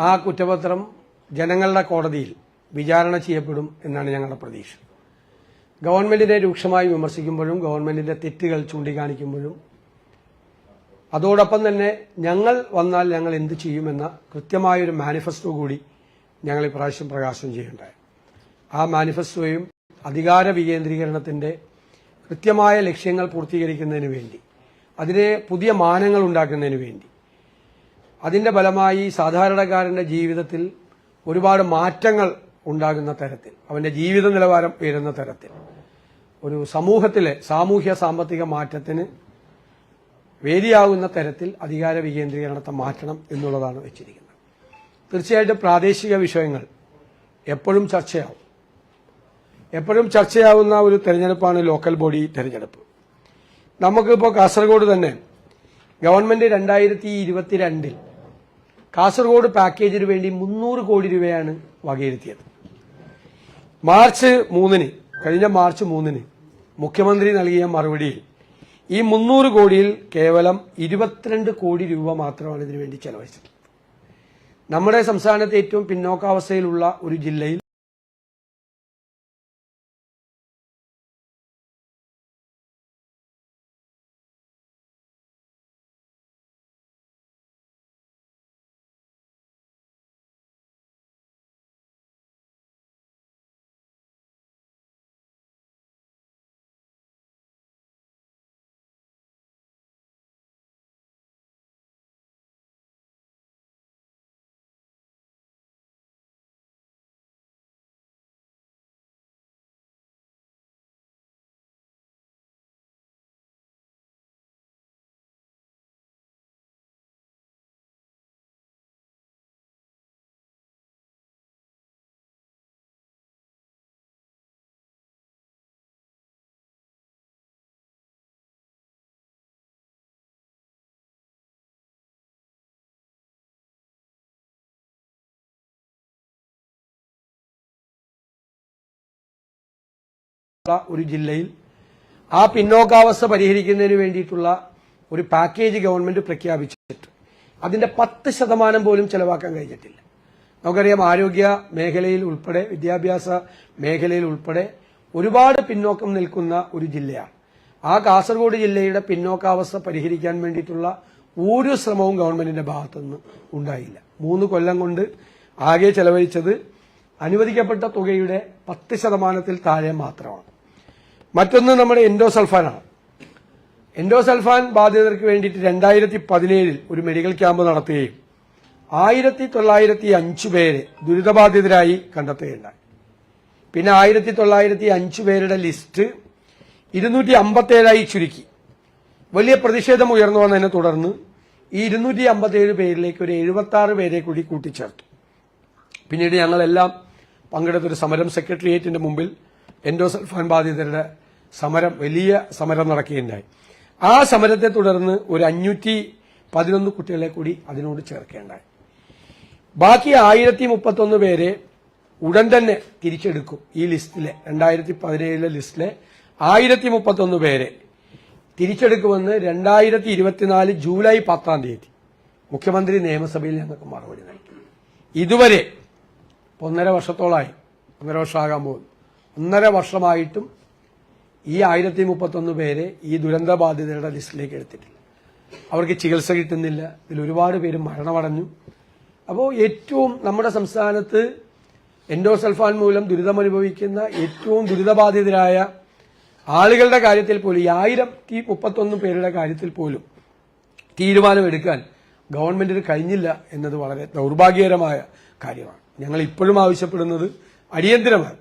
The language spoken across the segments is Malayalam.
ആ കുറ്റപത്രം ജനങ്ങളുടെ കോടതിയിൽ വിചാരണ ചെയ്യപ്പെടും എന്നാണ് ഞങ്ങളുടെ പ്രതീക്ഷ. ഗവൺമെന്റിനെ രൂക്ഷമായി വിമർശിക്കുമ്പോഴും ഗവൺമെന്റിന്റെ തെറ്റുകൾ ചൂണ്ടിക്കാണിക്കുമ്പോഴും അതോടൊപ്പം തന്നെ ഞങ്ങൾ വന്നാൽ ഞങ്ങൾ എന്ത് ചെയ്യുമെന്ന കൃത്യമായൊരു മാനിഫെസ്റ്റോ കൂടി ഞങ്ങൾ ഇപ്രാവശ്യം പ്രകാശനം ചെയ്യുണ്ടായി ആ മാനിഫെസ്റ്റോയും അധികാര വികേന്ദ്രീകരണത്തിന്റെ കൃത്യമായ ലക്ഷ്യങ്ങൾ പൂർത്തീകരിക്കുന്നതിന് വേണ്ടി അതിനെ പുതിയ മാനങ്ങൾ ഉണ്ടാക്കുന്നതിന് വേണ്ടി അതിന്റെ ഫലമായി സാധാരണക്കാരന്റെ ജീവിതത്തിൽ ഒരുപാട് മാറ്റങ്ങൾ ഉണ്ടാകുന്ന തരത്തിൽ അവന്റെ ജീവിത നിലവാരം ഉയരുന്ന തരത്തിൽ. ഒരു സമൂഹത്തിലെ സാമൂഹ്യ സാമ്പത്തിക മാറ്റത്തിന് വേദിയാകുന്ന തരത്തിൽ അധികാര വികേന്ദ്രീകരണത്തെ മാറ്റണം എന്നുള്ളതാണ് വെച്ചിരിക്കുന്നത്. തീർച്ചയായിട്ടും പ്രാദേശിക വിഷയങ്ങൾ എപ്പോഴും ചർച്ചയാവും. എപ്പോഴും ചർച്ചയാവുന്ന ഒരു തെരഞ്ഞെടുപ്പാണ് ലോക്കൽ ബോഡി തെരഞ്ഞെടുപ്പ്. നമുക്കിപ്പോൾ കാസർഗോഡ് തന്നെ ഗവൺമെന്റ് രണ്ടായിരത്തി ഇരുപത്തിരണ്ടിൽ കാസർഗോഡ് പാക്കേജിന് വേണ്ടി മുന്നൂറ് കോടി രൂപയാണ് വകയിരുത്തിയത്. മാർച്ച് മൂന്നിന് കഴിഞ്ഞ മാർച്ച് മൂന്നിന് മുഖ്യമന്ത്രി നൽകിയ മറുപടിയിൽ ഈ മുന്നൂറ് കോടിയിൽ കേവലം ഇരുപത്തിരണ്ട് കോടി രൂപ മാത്രമാണ് ഇതിനുവേണ്ടി ചെലവഴിച്ചത്. നമ്മുടെ സംസ്ഥാനത്തെ ഏറ്റവും പിന്നോക്കാവസ്ഥയിലുള്ള ഒരു ജില്ലയിൽ ഉള്ള ഒരു ജില്ലയിൽ. ആ പിന്നോക്കാവസ്ഥ പരിഹരിക്കുന്നതിന് വേണ്ടിയിട്ടുള്ള ഒരു പാക്കേജ് ഗവൺമെന്റ് പ്രഖ്യാപിച്ചിട്ട് അതിന്റെ പത്ത് ശതമാനം പോലും ചെലവാക്കാൻ കഴിഞ്ഞിട്ടില്ല. നമുക്കറിയാം ആരോഗ്യ മേഖലയിൽ ഉൾപ്പെടെ വിദ്യാഭ്യാസ മേഖലയിൽ ഉൾപ്പെടെ ഒരുപാട് പിന്നോക്കം നിൽക്കുന്ന ഒരു ജില്ലയാണ്. ആ കാസർഗോഡ് ജില്ലയുടെ പിന്നോക്കാവസ്ഥ പരിഹരിക്കാൻ വേണ്ടിയിട്ടുള്ള ഒരു ശ്രമവും ഗവൺമെന്റിന്റെ ഭാഗത്തുനിന്ന് ഉണ്ടായില്ല. മൂന്ന് കൊല്ലം കൊണ്ട് ആകെ ചെലവഴിച്ചത് അനുവദിക്കപ്പെട്ട തുകയുടെ പത്ത് ശതമാനത്തിൽ താഴെ മാത്രമാണ്. മറ്റൊന്ന് നമ്മുടെ എൻഡോസൾഫാനാണ്. എൻഡോസൾഫാൻ ബാധിതർക്ക് വേണ്ടിയിട്ട് രണ്ടായിരത്തി പതിനേഴിൽ ഒരു മെഡിക്കൽ ക്യാമ്പ് നടത്തുകയും ആയിരത്തി തൊള്ളായിരത്തി അഞ്ചു പേരെ ദുരിതബാധിതരായി കണ്ടെത്തുകയുണ്ടായി. പിന്നെ ആയിരത്തി തൊള്ളായിരത്തി അഞ്ചു പേരുടെ ലിസ്റ്റ് ഇരുന്നൂറ്റി അമ്പത്തേഴായി ചുരുക്കി. വലിയ പ്രതിഷേധം ഉയർന്നു വന്നതിനെ തുടർന്ന് ഈ ഇരുന്നൂറ്റി അമ്പത്തേഴ് പേരിലേക്ക് ഒരു എഴുപത്തി ആറ് പേരെ കൂടി കൂട്ടിച്ചേർത്തു. പിന്നീട് ഞങ്ങളെല്ലാം പങ്കെടുത്തൊരു സമരം സെക്രട്ടേറിയറ്റിന്റെ മുമ്പിൽ എൻഡോസൾഫാൻ ബാധിതരുടെ സമരം വലിയ സമരം നടക്കുകയുണ്ടായി. ആ സമരത്തെ തുടർന്ന് ഒരു അഞ്ഞൂറ്റി പതിനൊന്ന് കുട്ടികളെ കൂടി അതിനോട് ചേർക്കേണ്ടായി ബാക്കി ആയിരത്തി മുപ്പത്തൊന്ന് പേരെ ഉടൻ തന്നെ തിരിച്ചെടുക്കും ഈ ലിസ്റ്റിലെ രണ്ടായിരത്തി പതിനേഴിലെ ലിസ്റ്റിലെ ആയിരത്തി മുപ്പത്തൊന്ന് പേരെ തിരിച്ചെടുക്കുമെന്ന് രണ്ടായിരത്തി ഇരുപത്തിനാല് ജൂലൈ പത്താം തീയതി മുഖ്യമന്ത്രി നിയമസഭയിൽ ഞങ്ങൾക്ക് മറുപടി നൽകി. ഇതുവരെ ഒന്നര വർഷത്തോളായി ഒന്നര വർഷമാകാൻ പോകുന്നു. ഒന്നര വർഷമായിട്ടും ഈ ആയിരത്തി മുപ്പത്തൊന്ന് പേരെ ഈ ദുരന്ത ബാധിതരുടെ ലിസ്റ്റിലേക്ക് എടുത്തിട്ടില്ല. അവർക്ക് ചികിത്സ കിട്ടുന്നില്ല. ഇതിൽ ഒരുപാട് പേര് മരണമടഞ്ഞു. അപ്പോൾ ഏറ്റവും നമ്മുടെ സംസ്ഥാനത്ത് എൻഡോസൾഫാൻ മൂലം ദുരിതമനുഭവിക്കുന്ന ഏറ്റവും ദുരിതബാധിതരായ ആളുകളുടെ കാര്യത്തിൽ പോലും ഈ ആയിരത്തി മുപ്പത്തൊന്ന് പേരുടെ കാര്യത്തിൽ പോലും തീരുമാനമെടുക്കാൻ ഗവൺമെന്റിന് കഴിഞ്ഞില്ല എന്നത് വളരെ ദൗർഭാഗ്യകരമായ കാര്യമാണ്. ഞങ്ങൾ ഇപ്പോഴും ആവശ്യപ്പെടുന്നത് അടിയന്തരമാണ്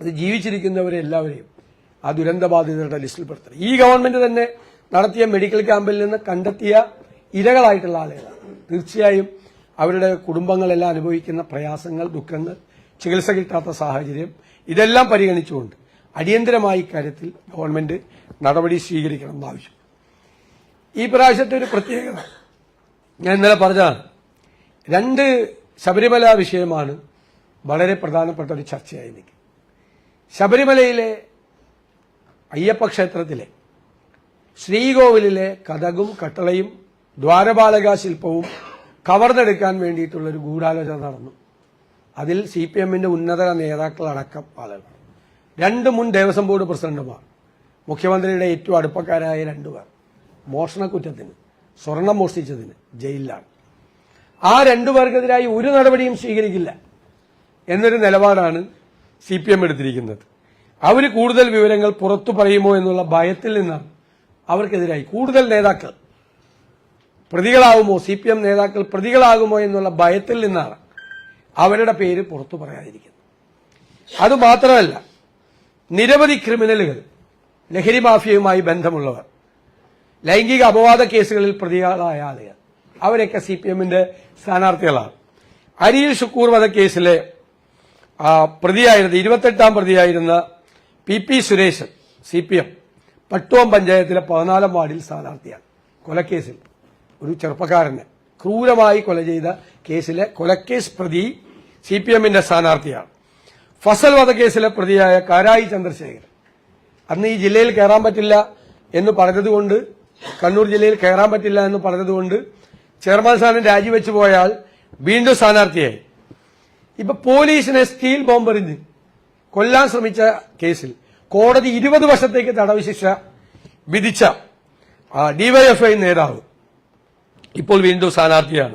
അത് ജീവിച്ചിരിക്കുന്നവരെ എല്ലാവരെയും ആ ദുരന്തബാധിതരുടെ ലിസ്റ്റിൽ പെടുത്തണം. ഈ ഗവൺമെന്റ് തന്നെ നടത്തിയ മെഡിക്കൽ ക്യാമ്പിൽ നിന്ന് കണ്ടെത്തിയ ഇരകളായിട്ടുള്ള ആളുകളാണ്. തീർച്ചയായും അവരുടെ കുടുംബങ്ങളെല്ലാം അനുഭവിക്കുന്ന പ്രയാസങ്ങൾ ദുഃഖങ്ങൾ ചികിത്സ കിട്ടാത്ത സാഹചര്യം ഇതെല്ലാം പരിഗണിച്ചുകൊണ്ട് അടിയന്തരമായി ഇക്കാര്യത്തിൽ ഗവൺമെന്റ് നടപടി സ്വീകരിക്കണം എന്നാവശ്യം ഈ പ്രാവശ്യത്തെ ഒരു പ്രത്യേകത. ഞാൻ ഇന്നലെ പറഞ്ഞതാണ്. രണ്ട് ശബരിമല വിഷയമാണ് വളരെ പ്രധാനപ്പെട്ട ഒരു ചർച്ചയായി നിൽക്കുന്നത്. ശബരിമലയിലെ അയ്യപ്പക്ഷേത്രത്തിലെ ശ്രീകോവിലിലെ കഥകും കട്ടളയും ദ്വാരപാലക ശില്പവും കവർന്നെടുക്കാൻ വേണ്ടിയിട്ടുള്ളൊരു ഗൂഢാലോചന നടന്നു. അതിൽ സി പി എമ്മിന്റെ ഉന്നത നേതാക്കളടക്കം ആളുകൾ. രണ്ട് മുൻ ദേവസ്വം ബോർഡ് പ്രസിഡന്റുമാർ മുഖ്യമന്ത്രിയുടെ ഏറ്റവും അടുപ്പക്കാരായ രണ്ടുപേർ മോഷണക്കുറ്റത്തിന് സ്വർണം മോഷ്ടിച്ചതിന് ജയിലിലാണ്. ആ രണ്ടുപേർക്കെതിരായി ഒരു നടപടിയും സ്വീകരിക്കില്ല എന്നൊരു നിലപാടാണ് സി പി എം എടുത്തിരിക്കുന്നത്. അവർ കൂടുതൽ വിവരങ്ങൾ പുറത്തു പറയുമോ എന്നുള്ള ഭയത്തിൽ നിന്നാണ് അവർക്കെതിരായി. കൂടുതൽ നേതാക്കൾ പ്രതികളാകുമോ സി പി എം നേതാക്കൾ പ്രതികളാകുമോ എന്നുള്ള ഭയത്തിൽ നിന്നാണ് അവരുടെ പേര് പുറത്തു പറയാതിരിക്കുന്നത്. അതുമാത്രമല്ല നിരവധി ക്രിമിനലുകൾ ലഹരി മാഫിയയുമായി ബന്ധമുള്ളവർ ലൈംഗിക അപവാദ കേസുകളിൽ പ്രതികളായ ആളുകൾ അവരൊക്കെ സി പി എമ്മിന്റെ സ്ഥാനാർത്ഥികളാണ്. അരിയിൽ ഷുക്കൂർ വധക്കേസിലെ പ്രതിയായിരുന്ന ഇരുപത്തെട്ടാം പ്രതിയായിരുന്ന P P Sureshan C P M Pattuvam പഞ്ചായത്തിലെ പതിനാലാം വാർഡിൽ സ്ഥാനാർത്ഥിയാണ്. കൊലക്കേസിൽ ഒരു ചെറുപ്പക്കാരനെ ക്രൂരമായി കൊല ചെയ്ത കേസിലെ കൊലക്കേസ് പ്രതി സി പി എമ്മിന്റെ സ്ഥാനാർത്ഥിയാണ്. ഫസൽ വധക്കേസിലെ പ്രതിയായ കാരായി ചന്ദ്രശേഖരൻ. അന്ന് ഈ ജില്ലയിൽ കയറാൻ പറ്റില്ല എന്ന് പറഞ്ഞതുകൊണ്ട് കണ്ണൂർ ജില്ലയിൽ കയറാൻ പറ്റില്ല എന്ന് പറഞ്ഞതുകൊണ്ട് ചെയർമാൻ സ്ഥാനം രാജിവെച്ചു പോയാൽ വീണ്ടും സ്ഥാനാർത്ഥിയായി. ഇപ്പൊ പോലീസിനെ സ്റ്റീൽ ബോംബെറിഞ്ഞ് കൊല്ലാൻ ശ്രമിച്ച കേസിൽ കോടതി ഇരുപത് വർഷത്തേക്ക് തടവ് ശിക്ഷ വിധിച്ച ഡിവൈഎഫ്ഐ നേതാവ് ഇപ്പോൾ വീണ്ടും സ്ഥാനാർത്ഥിയാണ്.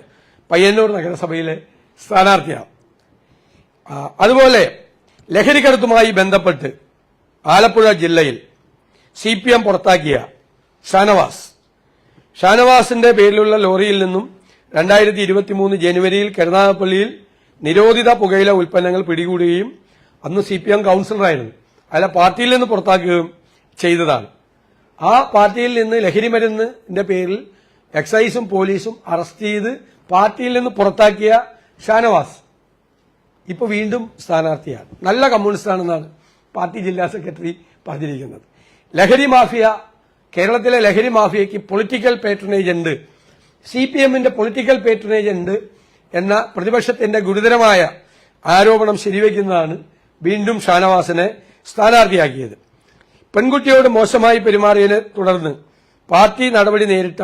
പയ്യന്നൂർ നഗരസഭയിലെ സ്ഥാനാർത്ഥിയാണ്. അതുപോലെ ലഹരിക്കടത്തുമായി ബന്ധപ്പെട്ട് ആലപ്പുഴ ജില്ലയിൽ സി പി എം പുറത്താക്കിയ ഷാനവാസ്. ഷാനവാസിന്റെ പേരിലുള്ള ലോറിയിൽ നിന്നും രണ്ടായിരത്തി ഇരുപത്തിമൂന്ന് ജനുവരിയിൽ കരുനാഗപ്പള്ളിയിൽ നിരോധിത പുകയില ഉൽപ്പന്നങ്ങൾ പിടികൂടുകയും അന്ന് സി പി എം കൌൺസിലറായിരുന്നു. അയാളെ പാർട്ടിയിൽ നിന്ന് പുറത്താക്കുകയും ചെയ്തതാണ്. ആ പാർട്ടിയിൽ നിന്ന് ലഹരി മരുന്നിന്റെ പേരിൽ എക്സൈസും പോലീസും അറസ്റ്റ് ചെയ്ത് പാർട്ടിയിൽ നിന്ന് പുറത്താക്കിയ ഷാനവാസ് ഇപ്പൊ വീണ്ടും സ്ഥാനാർത്ഥിയാണ്. നല്ല കമ്മ്യൂണിസ്റ്റാണെന്നാണ് പാർട്ടി ജില്ലാ സെക്രട്ടറി പറഞ്ഞിരിക്കുന്നത്. ലഹരി മാഫിയ കേരളത്തിലെ ലഹരി മാഫിയയ്ക്ക് പൊളിറ്റിക്കൽ പേട്രണേജ് ഉണ്ട്. സി പി എമ്മിന്റെ പൊളിറ്റിക്കൽ പേട്രണേജ് ഉണ്ട്. എന്ന പ്രതിപക്ഷത്തിന്റെ ഗുരുതരമായ ആരോപണം ശരിവയ്ക്കുന്നതാണ് വീണ്ടും ഷാനവാസിനെ സ്ഥാനാർത്ഥിയാക്കിയത്. പെൺകുട്ടിയോട് മോശമായി പെരുമാറിയതിനെ തുടർന്ന് പാർട്ടി നടപടി നേരിട്ട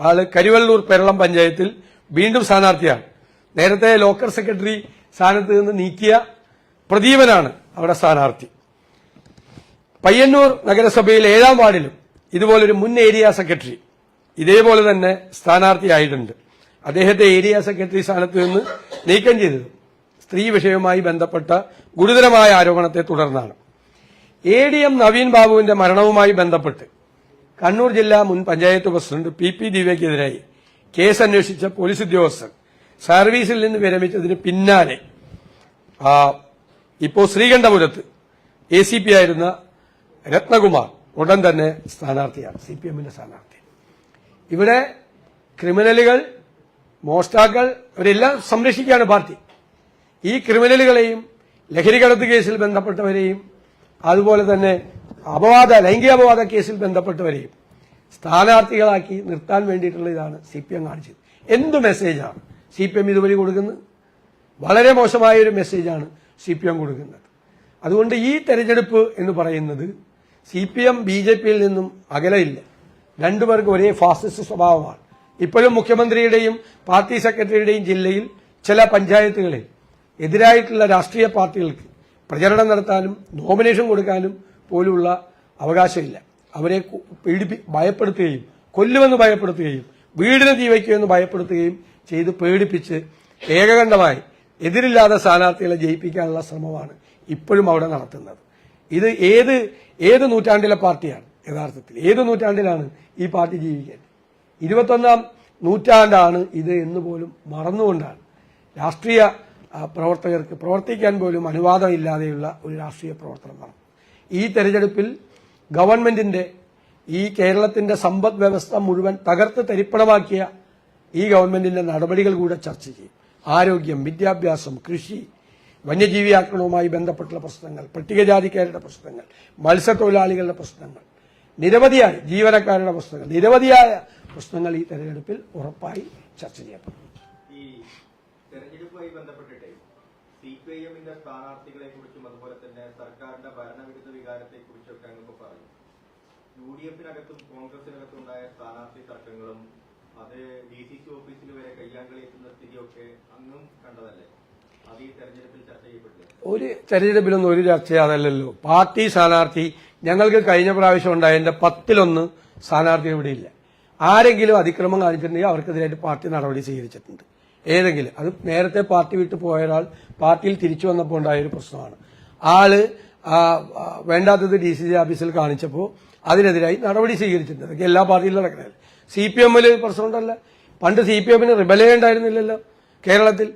ആൾ കരിവള്ളൂർ പേരളം പഞ്ചായത്തിൽ വീണ്ടും സ്ഥാനാർത്ഥിയാണ്. നേരത്തെ ലോക്കൽ സെക്രട്ടറി സ്ഥാനത്ത് നിന്ന് നീക്കിയ പ്രദീപനാണ് അവിടെ സ്ഥാനാർത്ഥി. പയ്യന്നൂർ നഗരസഭയിൽ ഏഴാം വാർഡിലും ഇതുപോലൊരു മുൻ ഏരിയ സെക്രട്ടറി ഇതേപോലെ തന്നെ സ്ഥാനാർത്ഥിയായിട്ടുണ്ട്. അദ്ദേഹത്തെ ഏരിയ സെക്രട്ടറി സ്ഥാനത്ത് നിന്ന് നീക്കം ചെയ്തത്. സ്ത്രീ വിഷയവുമായി ബന്ധപ്പെട്ട ഗുരുതരമായ ആരോപണത്തെ തുടർന്നാണ്. എ ഡി എം നവീൻ ബാബുവിന്റെ മരണവുമായി ബന്ധപ്പെട്ട് കണ്ണൂർ ജില്ലാ മുൻ പഞ്ചായത്ത് പ്രസിഡന്റ് പി പി ദിവ്യക്കെതിരായി കേസ് അന്വേഷിച്ച പോലീസ് ഉദ്യോഗസ്ഥർ സർവീസിൽ നിന്ന് വിരമിച്ചതിന് പിന്നാലെ ഇപ്പോൾ ഇപ്പോ ശ്രീകണ്ഠപുരത്ത് എ സി പി ആയിരുന്ന രത്നകുമാർ ഉടൻ തന്നെ സ്ഥാനാർത്ഥിയാണ് സി പി എമ്മിന്റെ സ്ഥാനാർത്ഥി. ഇവിടെ ക്രിമിനലുകൾ മോഷ്ടാക്കൾ അവരെല്ലാം സംരക്ഷിക്കുകയാണ് പാർട്ടി. ഈ ക്രിമിനലുകളെയും ലഹരിക്കടത്ത് കേസിൽ ബന്ധപ്പെട്ടവരെയും അതുപോലെ തന്നെ അപവാദ ലൈംഗിക അപവാദ കേസിൽ ബന്ധപ്പെട്ടവരെയും സ്ഥാനാർത്ഥികളാക്കി നിർത്താൻ വേണ്ടിയിട്ടുള്ള ഇതാണ് സി പി എം കാണിച്ചത്. എന്ത് മെസ്സേജാണ് സി പി എം ഇതുവഴി കൊടുക്കുന്നത്? വളരെ മോശമായ ഒരു മെസ്സേജാണ് സി പി എം കൊടുക്കുന്നത്. അതുകൊണ്ട് ഈ തെരഞ്ഞെടുപ്പ് എന്ന് പറയുന്നത് C P M B J പിയിൽ നിന്നും അകലയില്ല രണ്ടുപേർക്കും ഒരേ ഫാസിസ്റ്റ് സ്വഭാവമാണ്. ഇപ്പോഴും മുഖ്യമന്ത്രിയുടെയും പാർട്ടി സെക്രട്ടറിയുടെയും ജില്ലയിൽ ചില പഞ്ചായത്തുകളിൽ എതിരായിട്ടുള്ള രാഷ്ട്രീയ പാർട്ടികൾക്ക് പ്രചരണം നടത്താനും നോമിനേഷൻ കൊടുക്കാനും പോലുള്ള അവകാശമില്ല. അവരെ പീഡിപ്പി ഭയപ്പെടുത്തുകയും കൊല്ലുമെന്ന് ഭയപ്പെടുത്തുകയും വീടിന് തീ വയ്ക്കുമെന്ന് ഭയപ്പെടുത്തുകയും ചെയ്ത് പേടിപ്പിച്ച് ഏകകണ്ഠമായി എതിരില്ലാതെ സ്ഥാനാർത്ഥികളെ ജയിപ്പിക്കാനുള്ള ശ്രമമാണ് ഇപ്പോഴും അവിടെ നടത്തുന്നത്. ഇത് ഏത് ഏത് നൂറ്റാണ്ടിലെ പാർട്ടിയാണ് യഥാർത്ഥത്തിൽ? ഏത് നൂറ്റാണ്ടിലാണ് ഈ പാർട്ടി ജീവിക്കേണ്ടത് ഇരുപത്തൊന്നാം നൂറ്റാണ്ടാണ് ഇത് എന്ന് പോലും മറന്നുകൊണ്ടാണ്. രാഷ്ട്രീയ പ്രവർത്തകർക്ക് പ്രവർത്തിക്കാൻ പോലും അനുവാദമില്ലാതെയുള്ള ഒരു രാഷ്ട്രീയ പ്രവർത്തനം നടന്നു. ഈ തെരഞ്ഞെടുപ്പിൽ ഗവൺമെന്റിന്റെ ഈ കേരളത്തിന്റെ സമ്പദ് വ്യവസ്ഥ മുഴുവൻ തകർത്ത് തരിപ്പണമാക്കിയ ഈ ഗവൺമെന്റിന്റെ നടപടികൾ കൂടെ ചർച്ച ചെയ്യും. ആരോഗ്യം വിദ്യാഭ്യാസം കൃഷി വന്യജീവി ആക്രമണവുമായി ബന്ധപ്പെട്ടുള്ള പ്രശ്നങ്ങൾ പട്ടികജാതിക്കാരുടെ പ്രശ്നങ്ങൾ മത്സ്യത്തൊഴിലാളികളുടെ പ്രശ്നങ്ങൾ നിരവധിയായ ജീവനക്കാരുടെ പ്രശ്നങ്ങൾ നിരവധിയായ പ്രശ്നങ്ങൾ ഈ തെരഞ്ഞെടുപ്പിൽ ഉറപ്പായി ചർച്ച ചെയ്യപ്പെടും ഈ തെരഞ്ഞെടുപ്പുമായി ബന്ധപ്പെട്ടിട്ട് സി പി ഐ എമ്മിന്റെ സ്ഥാനാർത്ഥികളെ കുറിച്ചും അതുപോലെ തന്നെ സർക്കാരിന്റെ ഭരണവിരുദ്ധ വികാരത്തെ കുറിച്ചൊക്കെ അങ്ങ് പറഞ്ഞു. യു ഡി എഫിനകത്തും കോൺഗ്രസിനകത്തും ഉണ്ടായ സ്ഥാനാർത്ഥി തർക്കങ്ങളും അത് ഡി സി സി ഓഫീസിൽ വരെ കയ്യാങ്കളി എത്തുന്ന സ്ഥിതിയൊക്കെ അന്നും കണ്ടതല്ലേ? ഒരു തെരഞ്ഞെടുപ്പിലൊന്നും ഒരു ചർച്ച അതല്ലല്ലോ പാർട്ടി സ്ഥാനാർത്ഥി ഞങ്ങൾക്ക് കഴിഞ്ഞ പ്രാവശ്യം ഉണ്ടായതിന്റെ പത്തിലൊന്ന് സ്ഥാനാർത്ഥി ഇവിടെയില്ല ആരെങ്കിലും അതിക്രമം കാണിച്ചിട്ടുണ്ടെങ്കിൽ അവർക്കെതിരായിട്ട് പാർട്ടി നടപടി സ്വീകരിച്ചിട്ടുണ്ട്. ഏതെങ്കിലും. അത് നേരത്തെ പാർട്ടി വിട്ടു പോയ ഒരാൾ പാർട്ടിയിൽ തിരിച്ചു വന്നപ്പോൾ ഉണ്ടായ ഒരു പ്രശ്നമാണ്. ആൾ വേണ്ടാത്തത് ഡി സി സി ഓഫീസിൽ കാണിച്ചപ്പോൾ അതിനെതിരായി നടപടി സ്വീകരിച്ചിട്ടുണ്ട്. അതൊക്കെ എല്ലാ പാർട്ടിയിലും നടക്കുന്നത് സി പി എമ്മിൽ പ്രശ്നമുണ്ടല്ല പണ്ട് സി പി എമ്മിന് റിബലേ ഉണ്ടായിരുന്നില്ലല്ലോ കേരളത്തിൽ.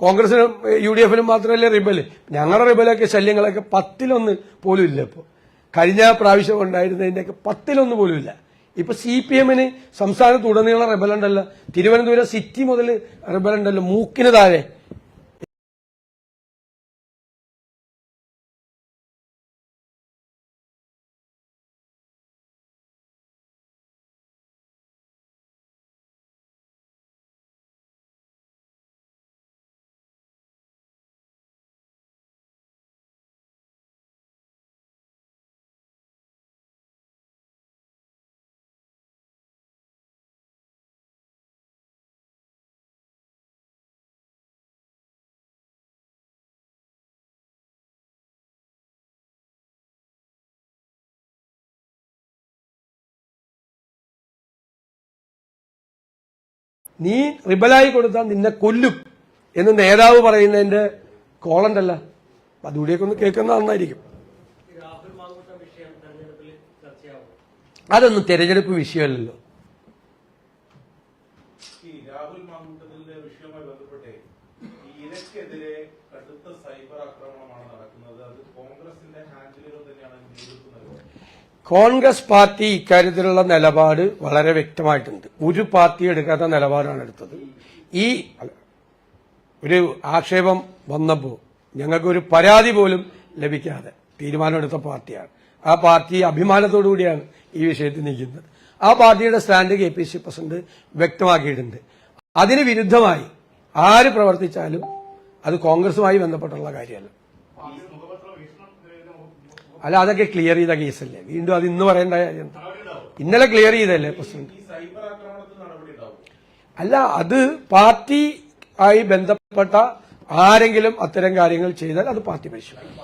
കോൺഗ്രസിനും യു ഡി എഫിനും മാത്രമല്ലേ റിബൽ ഞങ്ങളുടെ റിബലൊക്കെ ശല്യങ്ങളൊക്കെ പത്തിലൊന്ന് പോലും ഇല്ല ഇപ്പോൾ കഴിഞ്ഞ പ്രാവശ്യം ഉണ്ടായിരുന്നതിന്റെയൊക്കെ പത്തിലൊന്ന് പോലും ഇല്ല. ഇപ്പൊ സി പി എമ്മിന് സംസ്ഥാനത്ത് ഉടനീളം റിബലുണ്ടല്ലോ തിരുവനന്തപുരം സിറ്റി മുതൽ റെബലുണ്ടല്ലോ മൂക്കിന് താഴെ. നീ റിബലായി കൊടുത്താൽ നിന്നെ കൊല്ലും എന്ന് നേതാവ് പറയുന്നതിന്റെ കോളണ്ടല്ല അതുകൂടിയൊക്കെ ഒന്ന് കേൾക്കുന്ന നന്നായിരിക്കും. അതൊന്നും തെരഞ്ഞെടുപ്പ് വിഷയമല്ലല്ലോ ഈ രാഹുൽ മാങ്കൂട്ടത്തിന്റെ വിഷയവുമായി ബന്ധപ്പെട്ട് ഈ ഇരക്കെതിരെ കടുത്ത സൈബർ ആക്രമണമാണ് നടക്കുന്നത് അത് കോൺഗ്രസിന്റെ ഹാൻഡിലുകൾ തന്നെയാണ് നേതൃത്വം നൽകുന്നത് കോൺഗ്രസ് പാർട്ടി ഇക്കാര്യത്തിലുള്ള നിലപാട് വളരെ വ്യക്തമായിട്ടുണ്ട്. ഒരു പാർട്ടി എടുക്കാത്ത നിലപാടാണ് എടുത്തത്. ഈ ഒരു ആക്ഷേപം വന്നപ്പോൾ ഞങ്ങൾക്കൊരു പരാതി പോലും ലഭിക്കാതെ തീരുമാനമെടുത്ത പാർട്ടിയാണ്. ആ പാർട്ടി അഭിമാനത്തോടു കൂടിയാണ് ഈ വിഷയത്തിൽ നിൽക്കുന്നത്. ആ പാർട്ടിയുടെ stand K P C president വ്യക്തമാക്കിയിട്ടുണ്ട്. അതിന് വിരുദ്ധമായി ആര് പ്രവർത്തിച്ചാലും അത് കോൺഗ്രസുമായി ബന്ധപ്പെട്ടുള്ള കാര്യമല്ല. അല്ല അതൊക്കെ ക്ലിയർ ചെയ്ത കേസല്ലേ വീണ്ടും അത് ഇന്ന് പറയേണ്ട കാര്യം എന്താ? ഇന്നലെ ക്ലിയർ ചെയ്തല്ലേ പ്രസിഡന്റ്? അല്ല അത് പാർട്ടി ആയി ബന്ധപ്പെട്ട ആരെങ്കിലും അത്തരം കാര്യങ്ങൾ ചെയ്താൽ അത് പാർട്ടി പരിശോധിക്കും.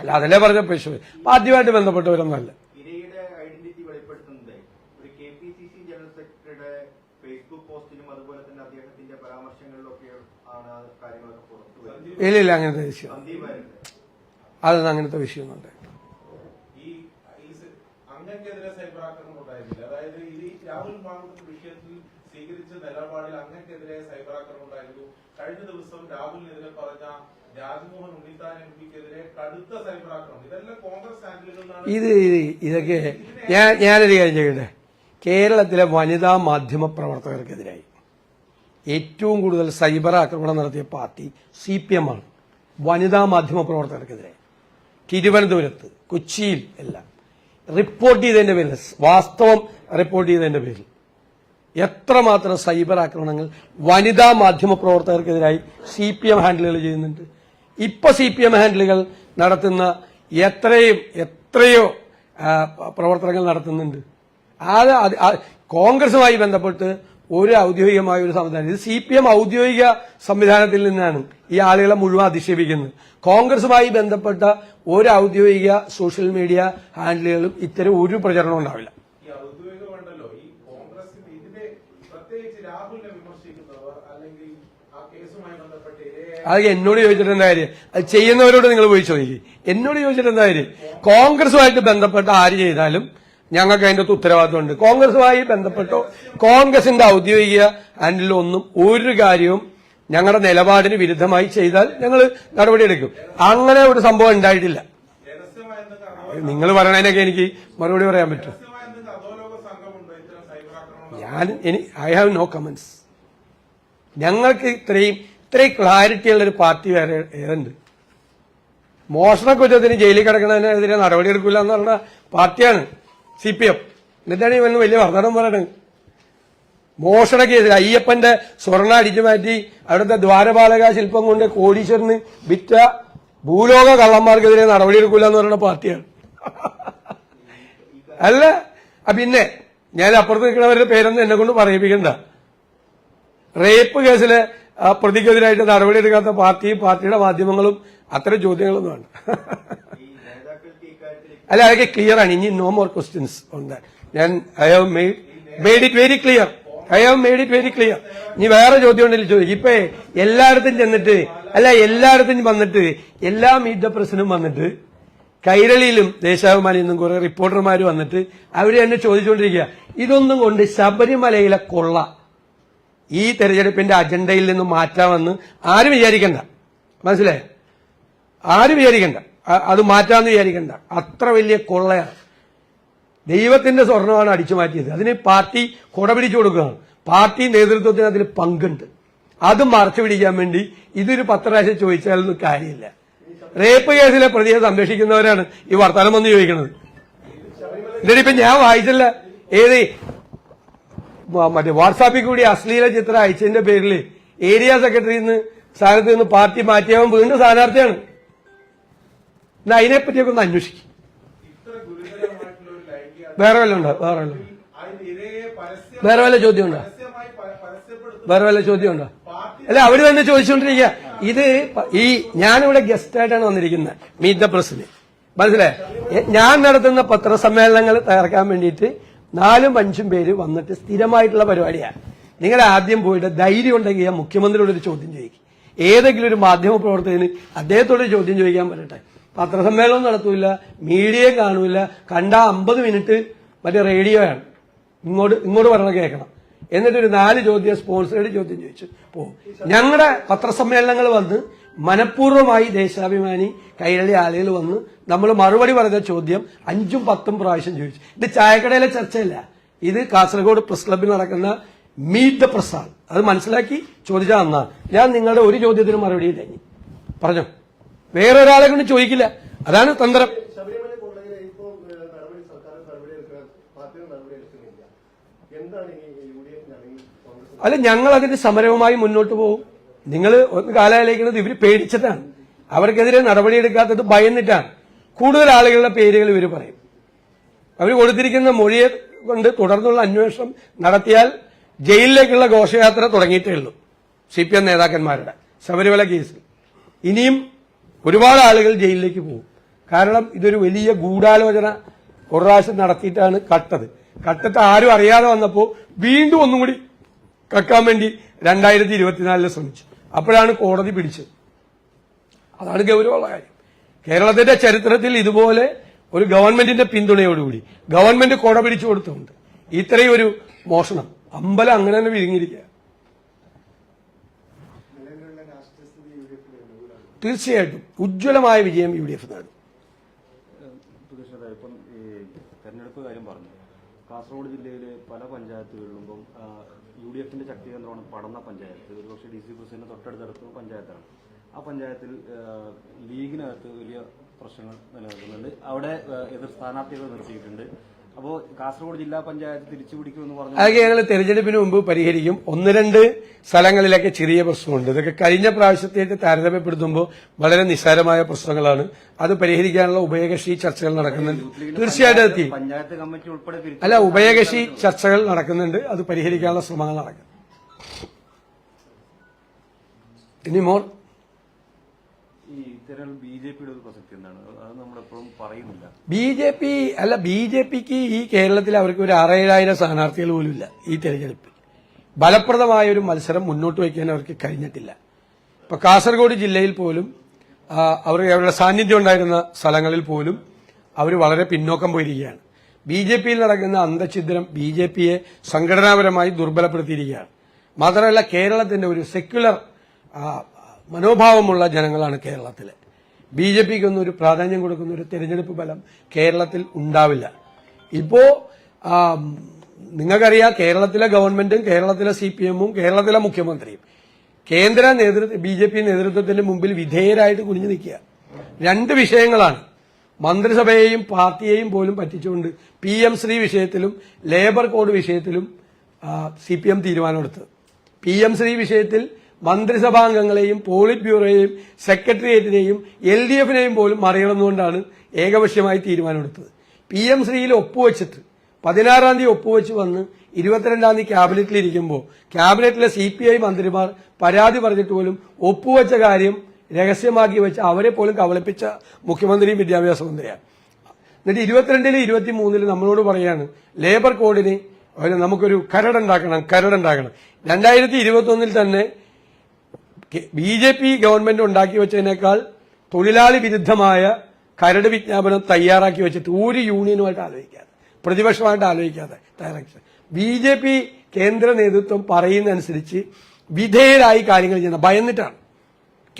അല്ല അതല്ലേ പറഞ്ഞ പരിശോധിക്കും പാർട്ടിയുമായിട്ട് ബന്ധപ്പെട്ടവരൊന്നല്ല ഇല്ല ഇല്ല അങ്ങനത്തെ വിഷയം. അതൊന്നും അങ്ങനത്തെ വിഷയമൊന്നുണ്ട് സ്വീകരിച്ച നിലപാടിൽ അങ്ങക്കെതിരെ സൈബർ ആക്രമണം ഉണ്ടായിരുന്നു. കഴിഞ്ഞ ദിവസം രാഹുലിനെതിരെ പറഞ്ഞ രാജ്മോഹൻ ഉണ്ണിത്താൻ എം പിക്കെതിരെ കടുത്ത സൈബർ ആക്രമണം. ഇതെല്ലാം കോൺഗ്രസ് ഇത് ഇത് ഇതൊക്കെ ഞാൻ ഞാനൊരു കാര്യം ചെയ്യട്ടെ കേരളത്തിലെ വനിതാ മാധ്യമ പ്രവർത്തകർക്കെതിരായി ഏറ്റവും കൂടുതൽ സൈബർ ആക്രമണം നടത്തിയ പാർട്ടി സി പി എം ആണ്. വനിതാ മാധ്യമ പ്രവർത്തകർക്കെതിരെ തിരുവനന്തപുരത്ത് കൊച്ചിയിൽ എല്ലാം. റിപ്പോർട്ട് ചെയ്തതിന്റെ പേരിൽ വാസ്തവം റിപ്പോർട്ട് ചെയ്തതിന്റെ പേരിൽ. എത്രമാത്രം സൈബർ ആക്രമണങ്ങൾ വനിതാ മാധ്യമ പ്രവർത്തകർക്കെതിരായി സി പി എം ഹാൻഡിലുകൾ ചെയ്യുന്നുണ്ട്. ഇപ്പൊ സി പി എം ഹാൻഡിലുകൾ നടത്തുന്ന എത്രയും എത്രയോ പ്രവർത്തനങ്ങൾ നടത്തുന്നുണ്ട്. അത് കോൺഗ്രസുമായി ബന്ധപ്പെട്ട് ഒരു ഔദ്യോഗികമായ ഒരു സംവിധാനം. ഇത് സി പി എം ഔദ്യോഗിക സംവിധാനത്തിൽ നിന്നാണ് ഈ ആളുകളെ മുഴുവൻ അധിക്ഷേപിക്കുന്നത്. കോൺഗ്രസുമായി ബന്ധപ്പെട്ട ഒരു ഔദ്യോഗിക സോഷ്യൽ മീഡിയ ഹാൻഡിലുകളും ഇത്തരം ഒരു പ്രചരണം ഉണ്ടാവില്ല. അത് എന്നോട് ചോദിച്ചിട്ട് എന്താ കാര്യം? അത് ചെയ്യുന്നവരോട് നിങ്ങൾ പോയി ചോദിക്കും. എന്നോട് ചോദിച്ചിട്ട് എന്താ കാര്യം? കോൺഗ്രസുമായിട്ട് ബന്ധപ്പെട്ട ആര് ചെയ്താലും ഞങ്ങൾക്ക് അതിന്റെ അകത്ത് ഉത്തരവാദിത്തമുണ്ട് കോൺഗ്രസുമായി ബന്ധപ്പെട്ടോ കോൺഗ്രസിന്റെ ഔദ്യോഗിക ഹാൻഡിലൊന്നും ഒരു കാര്യവും ഞങ്ങളുടെ നിലപാടിന് വിരുദ്ധമായി ചെയ്താൽ ഞങ്ങൾ നടപടിയെടുക്കും. അങ്ങനെ ഒരു സംഭവം ഉണ്ടായിട്ടില്ല. നിങ്ങൾ പറയണതിനൊക്കെ എനിക്ക് മറുപടി പറയാൻ പറ്റും. ഞാൻ ഐ ഹാവ് നോ കമന്റ്സ് ഞങ്ങൾക്ക് ഇത്രയും ഇത്രയും ക്ലാരിറ്റി ഉള്ള ഒരു പാർട്ടി വേറെ ഏതുണ്ട്? മോഷണ കുറ്റത്തിന് ജയിലിൽ കിടക്കുന്നതിനെതിരെ നടപടിയെടുക്കില്ല എന്ന് പറഞ്ഞ പാർട്ടിയാണ്. സി പി എം എന്നിട്ടാണ് ഇവന് വലിയ വർദ്ധനം പറയണത്. മോഷണ കേസിൽ അയ്യപ്പന്റെ സ്വർണ അടിച്ചു മാറ്റി അവിടുത്തെ ദ്വാരപാലക ശില്പം കൊണ്ട് കോടീശ്വരന് വിറ്റ ഭൂലോക കള്ളന്മാർക്കെതിരെ നടപടിയെടുക്കില്ല എന്ന് പറയുന്ന പാർട്ടിയാണ്. അല്ല പിന്നെ ഞാൻ അപ്പുറത്ത് നിൽക്കുന്നവരുടെ പേരൊന്നും എന്നെ കൊണ്ട് പറയിപ്പിക്കണ്ട. റേപ്പ് കേസിലെ പ്രതിക്കെതിരായിട്ട് നടപടിയെടുക്കാത്ത പാർട്ടിയും പാർട്ടിയുടെ മാധ്യമങ്ങളും അത്തരം ചോദ്യങ്ങളൊന്നും വേണ്ട. അല്ല അതൊക്കെ ക്ലിയർ ആണ്. ഇനി no more questions on that ഞാൻ I have made made it very clear I have made it very clear ഇനി വേറെ ചോദ്യം ഉണ്ടെങ്കിൽ ചോദിക്കും. ഇപ്പൊ എല്ലായിടത്തും ചെന്നിട്ട് അല്ല എല്ലായിടത്തും വന്നിട്ട് എല്ലാ മീറ്റ് ദ പ്രസിനും വന്നിട്ട് കൈരളിയിലും ദേശാഭിമാനിയിൽ നിന്നും കുറെ റിപ്പോർട്ടർമാർ വന്നിട്ട് അവർ തന്നെ ചോദിച്ചുകൊണ്ടിരിക്കുക ഇതൊന്നും കൊണ്ട് ശബരിമലയിലെ കൊള്ള ഈ തെരഞ്ഞെടുപ്പിന്റെ അജണ്ടയിൽ നിന്ന് മാറ്റാമെന്ന് ആരും വിചാരിക്കണ്ട. മനസ്സിലായോ? ആരും വിചാരിക്കണ്ട. അത് മാറ്റാമെന്ന് വിചാരിക്കണ്ട. അത്ര വലിയ കൊള്ളയാണ്. ദൈവത്തിന്റെ സ്വർണമാണ് അടിച്ചു മാറ്റിയത്. അതിന് പാർട്ടി കുട പിടിച്ചു കൊടുക്കുകയാണ്. പാർട്ടി നേതൃത്വത്തിന് അതിൽ പങ്കുണ്ട്. അത് മറച്ചു പിടിക്കാൻ വേണ്ടി ഇതൊരു പത്ത് പ്രാവശ്യം ചോദിച്ചാലൊന്നും കാര്യമില്ല. റേപ്പ് കേസിലെ പ്രതിയെ സംരക്ഷിക്കുന്നവരാണ് ഈ വർത്തമാനം വന്ന് ചോദിക്കുന്നത്. എന്നിട്ടിപ്പൊ ഞാൻ വായിച്ചില്ല ഏത് മറ്റേ വാട്സാപ്പിൽ കൂടി അശ്ലീല ചിത്രം അയച്ചതിന്റെ പേരിൽ ഏരിയ സെക്രട്ടറിയിൽ നിന്ന് സ്ഥാനത്ത് നിന്ന് പാർട്ടി മാറ്റിയവൻ വീണ്ടും സ്ഥാനാർത്ഥിയാണ്. എന്നാ അതിനെപ്പറ്റിയൊക്കെ ഒന്ന് അന്വേഷിക്കും. വേറെ വല്ല ഉണ്ടോ? വേറെ വല്ല വേറെ വല്ല ചോദ്യം ഉണ്ടോ? വേറെ വല്ല ചോദ്യം ഉണ്ടോ? അല്ല അവർ തന്നെ ചോദിച്ചുകൊണ്ടിരിക്കുക ഇത് ഈ ഞാനിവിടെ ഗസ്റ്റ് ആയിട്ടാണ് വന്നിരിക്കുന്നത് മീറ്റ് ദ പ്രസിന് മനസ്സിലായി ഞാൻ നടത്തുന്ന പത്രസമ്മേളനങ്ങൾ തയ്യാറാക്കാൻ വേണ്ടിയിട്ട് നാലും അഞ്ചും പേര് വന്നിട്ട് സ്ഥിരമായിട്ടുള്ള പരിപാടിയാണ്. നിങ്ങൾ ആദ്യം പോയിട്ട് ധൈര്യം ഉണ്ടെങ്കിൽ മുഖ്യമന്ത്രിയോട് ഒരു ചോദ്യം ചോദിക്കും. ഏതെങ്കിലും ഒരു മാധ്യമ പ്രവർത്തകന് അദ്ദേഹത്തോട് ചോദ്യം ചോദിക്കാൻ പറ്റട്ടെ. പത്രസമ്മേളനം നടത്തൂല മീഡിയയും കാണൂല കണ്ട അമ്പത് മിനിറ്റ് മറ്റേ റേഡിയോയാണ്. ഇങ്ങോട്ട് ഇങ്ങോട്ട് പറഞ്ഞ കേൾക്കണം എന്നിട്ട് ഒരു നാല് ചോദ്യം സ്പോൺസേഡ് ചോദ്യം ചോദിച്ചു. പോകും ഞങ്ങളുടെ പത്രസമ്മേളനങ്ങൾ വന്ന് മനഃപൂർവമായി ദേശാഭിമാനി കൈരളി ആളുകൾ വന്ന് നമ്മൾ മറുപടി പറഞ്ഞ ചോദ്യം അഞ്ചും പത്തും പ്രാവശ്യം ചോദിച്ചു. ഇത് ചായക്കടയിലെ ചർച്ചയല്ല. ഇത് കാസർഗോഡ് പ്രസ് ക്ലബിൽ നടക്കുന്ന മീറ്റ് ദ പ്രസാദ് അത് മനസ്സിലാക്കി ചോദിച്ചാൽ ഞാൻ നിങ്ങളുടെ ഒരു ചോദ്യത്തിന് മറുപടി ഇല്ല ഇനി പറഞ്ഞോ ഒരാളെ കൊണ്ട് ചോദിക്കില്ല. അതാണ് തന്ത്രം. അല്ല ഞങ്ങൾ അതിന്റെ സമരവുമായി മുന്നോട്ട് പോകും. നിങ്ങൾ ഒന്ന് കാലാലേക്കുന്നത് ഇവർ പേടിച്ചിട്ടാണ്. അവർക്കെതിരെ നടപടിയെടുക്കാത്തത് ഭയന്നിട്ടാണ്. കൂടുതൽ ആളുകളുടെ പേരുകൾ ഇവർ പറയും. അവർ കൊടുത്തിരിക്കുന്ന മൊഴിയെ കൊണ്ട് തുടർന്നുള്ള അന്വേഷണം നടത്തിയാൽ ജയിലിലേക്കുള്ള ഘോഷയാത്ര തുടങ്ങിയിട്ടേ ഉള്ളൂ. സി പി എം നേതാക്കന്മാരുടെ ശബരിമല കേസിൽ. ഇനിയും ഒരുപാട് ആളുകൾ ജയിലിലേക്ക് പോകും. കാരണം ഇതൊരു വലിയ ഗൂഢാലോചന ഒരു പ്രാവശ്യം നടത്തിയിട്ടാണ് കട്ടത്. കട്ടിട്ട് ആരും അറിയാതെ വന്നപ്പോൾ വീണ്ടും ഒന്നും കൂടി കക്കാൻ വേണ്ടി രണ്ടായിരത്തി ഇരുപത്തിനാലിൽ ശ്രമിച്ചു. അപ്പോഴാണ് കോടതി പിടിച്ചത്. അതാണ് ഗൗരവമുള്ള കാര്യം. കേരളത്തിന്റെ ചരിത്രത്തിൽ ഇതുപോലെ ഒരു ഗവൺമെന്റിന്റെ പിന്തുണയോടുകൂടി ഗവൺമെന്റ് കൊട പിടിച്ചു കൊടുത്തുണ്ട് ഇത്രയും ഒരു മോഷണം അമ്പലം അങ്ങനെ തന്നെ വിഴുങ്ങിയിരിക്കുക തീർച്ചയായിട്ടും ഉജ്ജ്വലമായ വിജയം യു ഡി എഫ് നേടും ഇപ്പം ഈ തെരഞ്ഞെടുപ്പ് കാര്യം പറഞ്ഞു. കാസർഗോഡ് ജില്ലയിലെ പല പഞ്ചായത്തുകളിലും ഇപ്പം യു ഡി എഫിന്റെ ശക്തി കേന്ദ്രമാണ് പടന്ന പഞ്ചായത്ത്. ഒരുപക്ഷെ ഡി സി പ്രസിഡന്റ് തൊട്ടടുത്തടുത്ത പഞ്ചായത്താണ്. ആ പഞ്ചായത്തിൽ ലീഗിനകത്ത് വലിയ പ്രശ്നങ്ങൾ നിലനിൽക്കുന്നുണ്ട്. അവിടെ എതിർ സ്ഥാനാർത്ഥികൾ നിർത്തിയിട്ടുണ്ട്. അപ്പോൾ കാസർഗോഡ് ജില്ലാ പഞ്ചായത്ത് തിരിച്ചു പിടിക്കുമെന്ന് പറഞ്ഞു. അതൊക്കെ ഞങ്ങൾ തെരഞ്ഞെടുപ്പിന് മുമ്പ് പരിഹരിക്കും. ഒന്ന് രണ്ട് സ്ഥലങ്ങളിലൊക്കെ ചെറിയ പ്രശ്നമുണ്ട്. ഇതൊക്കെ കഴിഞ്ഞ പ്രാവശ്യത്തേക്ക് താരതമ്യപ്പെടുത്തുമ്പോൾ വളരെ നിസ്സാരമായ പ്രശ്നങ്ങളാണ്. അത് പരിഹരിക്കാനുള്ള ഉഭയകക്ഷി ചർച്ചകൾ നടക്കുന്നുണ്ട്. തീർച്ചയായിട്ടും എത്തി പഞ്ചായത്ത് കമ്മിറ്റി ഉൾപ്പെടെ അല്ല ഉഭയകക്ഷി ചർച്ചകൾ നടക്കുന്നുണ്ട്. അത് പരിഹരിക്കാനുള്ള ശ്രമങ്ങൾ നടക്കും. ഇനി മോർ? ഈ ബി ജെ പറയുന്നില്ല. ബി ജെ പി അല്ല ബി ജെ പിക്ക് ഈ കേരളത്തിൽ അവർക്ക് ഒരു ആറേഴായിരം സ്ഥാനാർത്ഥികൾ പോലും ഇല്ല ഈ തെരഞ്ഞെടുപ്പിൽ. ഫലപ്രദമായ ഒരു മത്സരം മുന്നോട്ട് വയ്ക്കാൻ അവർക്ക് കഴിഞ്ഞിട്ടില്ല. ഇപ്പൊ കാസർഗോഡ് ജില്ലയിൽ പോലും അവർ അവരുടെ സാന്നിധ്യം ഉണ്ടായിരുന്ന സ്ഥലങ്ങളിൽ പോലും അവർ വളരെ പിന്നോക്കം പോയിരിക്കുകയാണ്. ബി ജെ പിയിൽ നടക്കുന്ന അന്തഛിദ്രം ബി ജെ പിയെ സംഘടനാപരമായി ദുർബലപ്പെടുത്തിയിരിക്കുകയാണ്. മാത്രമല്ല കേരളത്തിന്റെ ഒരു സെക്യുലർ മനോഭാവമുള്ള ജനങ്ങളാണ് കേരളത്തിലെ. ബി ജെ പിക്ക് ഒന്നും ഒരു പ്രാധാന്യം കൊടുക്കുന്ന ഒരു തെരഞ്ഞെടുപ്പ് ഫലം കേരളത്തിൽ ഉണ്ടാവില്ല. ഇപ്പോ നിങ്ങൾക്കറിയാം കേരളത്തിലെ ഗവൺമെന്റും കേരളത്തിലെ സി പി എമ്മും കേരളത്തിലെ മുഖ്യമന്ത്രിയും കേന്ദ്ര നേതൃത്വ ബി ജെ പി നേതൃത്വത്തിന്റെ മുമ്പിൽ വിധേയരായിട്ട് കുനിഞ്ഞു നിൽക്കുക. രണ്ട് വിഷയങ്ങളാണ് മന്ത്രിസഭയെയും പാർട്ടിയെയും പോലും പറ്റിച്ചുകൊണ്ട് പി എം ശ്രീ വിഷയത്തിലും ലേബർ കോഡ് വിഷയത്തിലും സി പി എം തീരുമാനമെടുത്തത്. പി എം ശ്രീ വിഷയത്തിൽ മന്ത്രിസഭാംഗങ്ങളെയും പോളിറ്റ് ബ്യൂറോയെയും സെക്രട്ടേറിയറ്റിനെയും എൽ ഡി എഫിനെയും പോലും മറികടന്നുകൊണ്ടാണ് ഏകപക്ഷീയമായി തീരുമാനമെടുത്തത്. പി എം ശ്രീയിൽ ഒപ്പുവെച്ചിട്ട് പതിനാറാം തീയതി ഒപ്പുവെച്ച് വന്ന് ഇരുപത്തിരണ്ടാം തീയതി ക്യാബിനറ്റിൽ ഇരിക്കുമ്പോൾ ക്യാബിനറ്റിലെ സി പി ഐ മന്ത്രിമാർ പരാതി പറഞ്ഞിട്ട് പോലും ഒപ്പുവെച്ച കാര്യം രഹസ്യമാക്കി വെച്ച് അവരെ പോലും കബളിപ്പിച്ച മുഖ്യമന്ത്രിയും വിദ്യാഭ്യാസ മന്ത്രിയാണ്. എന്നിട്ട് ഇരുപത്തിരണ്ടിലും ഇരുപത്തി മൂന്നിൽ നമ്മളോട് പറയാണ് ലേബർ കോഡിന് നമുക്കൊരു കരടുണ്ടാക്കണം കരടുണ്ടാക്കണം രണ്ടായിരത്തി ഇരുപത്തി ഒന്നിൽ തന്നെ ബി ജെ പി ഗവൺമെന്റ് ഉണ്ടാക്കി വെച്ചതിനേക്കാൾ തൊഴിലാളി വിരുദ്ധമായ കരട് വിജ്ഞാപനം തയ്യാറാക്കി വെച്ചിട്ട് ഒരു യൂണിയനുമായിട്ട് ആലോചിക്കാതെ പ്രതിപക്ഷമായിട്ട് ആലോചിക്കാതെ തയ്യാറാക്കി ബി ജെ പി കേന്ദ്ര നേതൃത്വം പറയുന്നതനുസരിച്ച് വിധേയരായി കാര്യങ്ങൾ ചെയ്യുന്ന ഭയന്നിട്ടാണ്.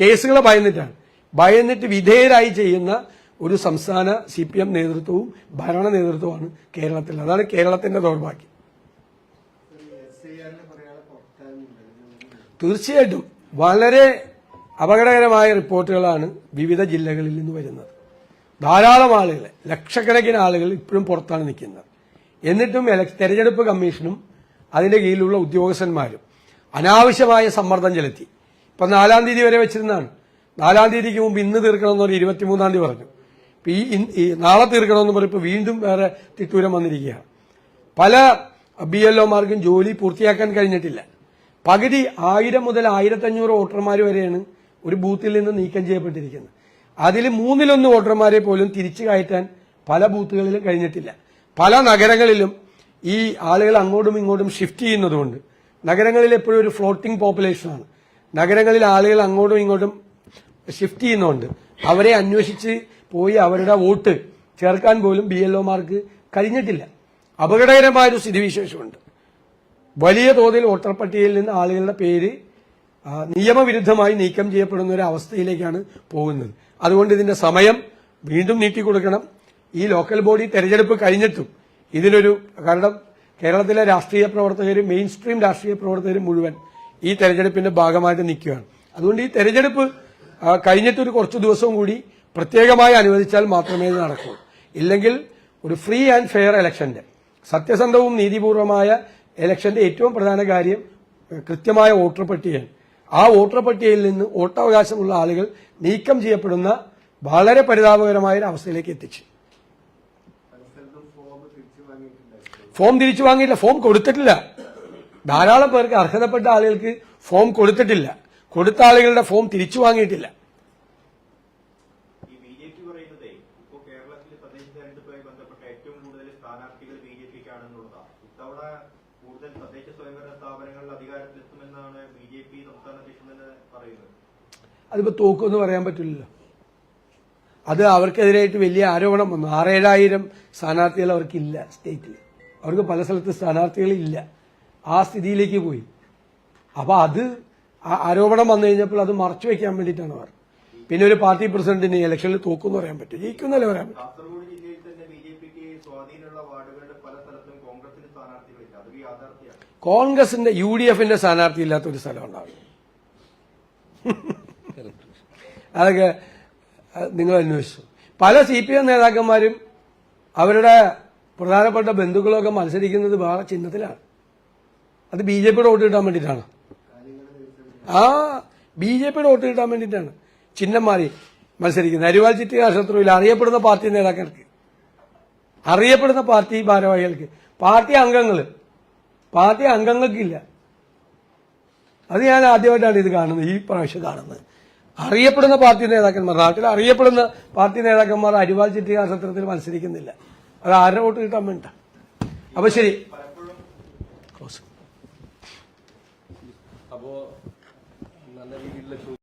കേസുകളെ ഭയന്നിട്ടാണ്. ഭയന്നിട്ട് വിധേയരായി ചെയ്യുന്ന ഒരു സംസ്ഥാന സി പി എം നേതൃത്വവും ഭരണ നേതൃത്വമാണ് കേരളത്തിൽ. അതാണ് കേരളത്തിന്റെ ദൗർഭാഗ്യം. തീർച്ചയായിട്ടും. വളരെ അപകടകരമായ റിപ്പോർട്ടുകളാണ് വിവിധ ജില്ലകളിൽ നിന്ന് വരുന്നത്. ധാരാളം ആളുകൾ ലക്ഷക്കണക്കിന് ആളുകൾ ഇപ്പോഴും പുറത്താണ് നിൽക്കുന്നത്. എന്നിട്ടും തെരഞ്ഞെടുപ്പ് കമ്മീഷനും അതിന്റെ കീഴിലുള്ള ഉദ്യോഗസ്ഥന്മാരും അനാവശ്യമായ സമ്മർദ്ദം ചെലുത്തി. ഇപ്പൊ നാലാം തീയതി വരെ വെച്ചിരുന്നാണ് നാലാം തീയതിക്ക് മുമ്പ് ഇന്ന് തീർക്കണമെന്ന് പറഞ്ഞ് ഇരുപത്തിമൂന്നാം തീയതി പറഞ്ഞു. ഈ നാളെ തീർക്കണമെന്ന് പറഞ്ഞപ്പോൾ വീണ്ടും വേറെ തിട്ടൂരം വന്നിരിക്കുകയാണ്. പല ബി എൽ ഒമാർക്കും ജോലി പൂർത്തിയാക്കാൻ കഴിഞ്ഞിട്ടില്ല. പകുതി ആയിരം മുതൽ ആയിരത്തഞ്ഞൂറ് വോട്ടർമാർ വരെയാണ് ഒരു ബൂത്തിൽ നിന്ന് നീക്കം ചെയ്യപ്പെട്ടിരിക്കുന്നത്. അതിൽ മൂന്നിലൊന്ന് വോട്ടർമാരെ പോലും തിരിച്ചു കയറ്റാൻ പല ബൂത്തുകളിലും കഴിഞ്ഞിട്ടില്ല. പല നഗരങ്ങളിലും ഈ ആളുകൾ അങ്ങോട്ടും ഇങ്ങോട്ടും ഷിഫ്റ്റ് ചെയ്യുന്നതുകൊണ്ട് നഗരങ്ങളിൽ എപ്പോഴും ഒരു ഫ്ലോട്ടിംഗ് പോപ്പുലേഷനാണ് നഗരങ്ങളിൽ ആളുകൾ അങ്ങോട്ടും ഇങ്ങോട്ടും ഷിഫ്റ്റ് ചെയ്യുന്നതുകൊണ്ട് അവരെ അന്വേഷിച്ച് പോയി അവരുടെ വോട്ട് ചേർക്കാൻ പോലും ബി എൽ ഒമാർക്ക് കഴിഞ്ഞിട്ടില്ല. അപകടകരമായൊരു സ്ഥിതിവിശേഷമുണ്ട്. വലിയ തോതിൽ വോട്ടർ പട്ടികയിൽ നിന്ന് ആളുകളുടെ പേര് നിയമവിരുദ്ധമായി നീക്കം ചെയ്യപ്പെടുന്ന ഒരു അവസ്ഥയിലേക്കാണ് പോകുന്നത്. അതുകൊണ്ട് ഇതിന്റെ സമയം വീണ്ടും നീട്ടിക്കൊടുക്കണം ഈ ലോക്കൽ ബോഡി തെരഞ്ഞെടുപ്പ് കഴിഞ്ഞിട്ടും ഇതിനൊരു കാരണം കേരളത്തിലെ രാഷ്ട്രീയ പ്രവർത്തകരും മെയിൻ സ്ട്രീം രാഷ്ട്രീയ പ്രവർത്തകരും മുഴുവൻ ഈ തെരഞ്ഞെടുപ്പിന്റെ ഭാഗമായിട്ട് നിൽക്കുകയാണ്. അതുകൊണ്ട് ഈ തെരഞ്ഞെടുപ്പ് കഴിഞ്ഞിട്ട് കഴിഞ്ഞിട്ടൊരു കുറച്ച് ദിവസവും കൂടി പ്രത്യേകമായി അനുവദിച്ചാൽ മാത്രമേ നടക്കൂ. ഇല്ലെങ്കിൽ ഒരു ഫ്രീ ആൻഡ് ഫെയർ ഇലക്ഷന്റെ സത്യസന്ധവും നീതിപൂർവമായ ഇലക്ഷന്റെ ഏറ്റവും പ്രധാന കാര്യം കൃത്യമായ വോട്ടർ പട്ടികയാണ്. ആ വോട്ടർ പട്ടികയിൽ നിന്ന് വോട്ടവകാശമുള്ള ആളുകൾ നീക്കം ചെയ്യപ്പെടുന്ന വളരെ പരിതാപകരമായ ഒരു അവസ്ഥയിലേക്ക് എത്തിച്ചു. ഫോം തിരിച്ചു വാങ്ങിയില്ല ഫോം കൊടുത്തിട്ടില്ല. ധാരാളം പേർക്ക് അർഹതപ്പെട്ട ആളുകൾക്ക് ഫോം കൊടുത്തിട്ടില്ല. കൊടുത്ത ആളുകളുടെ ഫോം തിരിച്ചു വാങ്ങിയിട്ടില്ല ഈ ബി ജെ പി പറയുന്നതേ ഇപ്പോ കേരളത്തിൽ തദ്ദേശ തെരഞ്ഞെടുപ്പുമായി ബന്ധപ്പെട്ട ഏറ്റവും കൂടുതൽ സ്ഥാനാർത്ഥികൾ ബി ജെ പിക്കാണെന്നുള്ളതാണ് ഇത്തവണ കൂടുതൽ തദ്ദേശ സ്വയംഭരണ സ്ഥാപനങ്ങളിൽ അധികാരത്തിലെത്തുമെന്നാണ് ബി ജെ പി സംസ്ഥാന അധ്യക്ഷൻ തന്നെ പറയുന്നത് അതിപ്പോ തോക്കുമെന്ന് പറയാൻ പറ്റില്ലല്ലോ. അത് അവർക്കെതിരായിട്ട് വലിയ ആരോപണം വന്നു. ആറേഴായിരം സ്ഥാനാർത്ഥികൾ അവർക്കില്ല സ്റ്റേറ്റിൽ അവർക്ക് പല സ്ഥലത്ത് സ്ഥാനാർത്ഥികളില്ല ആ സ്ഥിതിയിലേക്ക് പോയി. അപ്പോൾ അത് ആരോപണം വന്നു കഴിഞ്ഞപ്പോൾ അത് മറച്ചു വെക്കാൻ വേണ്ടിയിട്ടാണ് അവർ. പിന്നെ ഒരു പാർട്ടി പ്രസിഡന്റിന് ഇലക്ഷനിൽ തോക്കുമെന്ന് പറയാൻ പറ്റും. ജയിക്കുന്നല്ലേ പറയാൻ പറ്റും. കോൺഗ്രസിന്റെ യു ഡി എഫിന്റെ സ്ഥാനാർത്ഥി ഇല്ലാത്ത ഒരു സ്ഥലം ഉണ്ടാവും അതൊക്കെ നിങ്ങൾ അന്വേഷിച്ചു. പല സി പി എം നേതാക്കന്മാരും അവരുടെ പ്രധാനപ്പെട്ട ബന്ധുക്കളൊക്കെ മത്സരിക്കുന്നത് വേറെ ചിഹ്നത്തിലാണ്. അത് ബി ജെ പിയുടെ വോട്ട് കിട്ടാൻ വേണ്ടിയിട്ടാണ്. ആ ബി ജെ പിയുടെ വോട്ട് കിട്ടാൻ വേണ്ടിയിട്ടാണ് ചിഹ്നം മാറി മത്സരിക്കുന്നത്. അരിവാൾ ചിറ്റി ആശുപത്രിയിൽ അറിയപ്പെടുന്ന പാർട്ടി നേതാക്കൾക്ക് അറിയപ്പെടുന്ന പാർട്ടി ഭാരവാഹികൾക്ക് പാർട്ടി അംഗങ്ങൾ പാർട്ടി അംഗങ്ങൾക്കില്ല. അത് ഞാൻ ആദ്യമായിട്ടാണ് ഇത് കാണുന്നത് ഈ പ്രാവശ്യം കാണുന്നത്. അറിയപ്പെടുന്ന പാർട്ടി നേതാക്കന്മാർ നാട്ടിൽ അറിയപ്പെടുന്ന പാർട്ടി നേതാക്കന്മാർ അരിവാൾ ചിറ്റിക നക്ഷത്രത്തിൽ മത്സരിക്കുന്നില്ല. അത് ആരുടെ വോട്ട് കിട്ടാൻ വേണ്ട അപ്പൊ ശരി. അപ്പോ നല്ല രീതിയിലുള്ള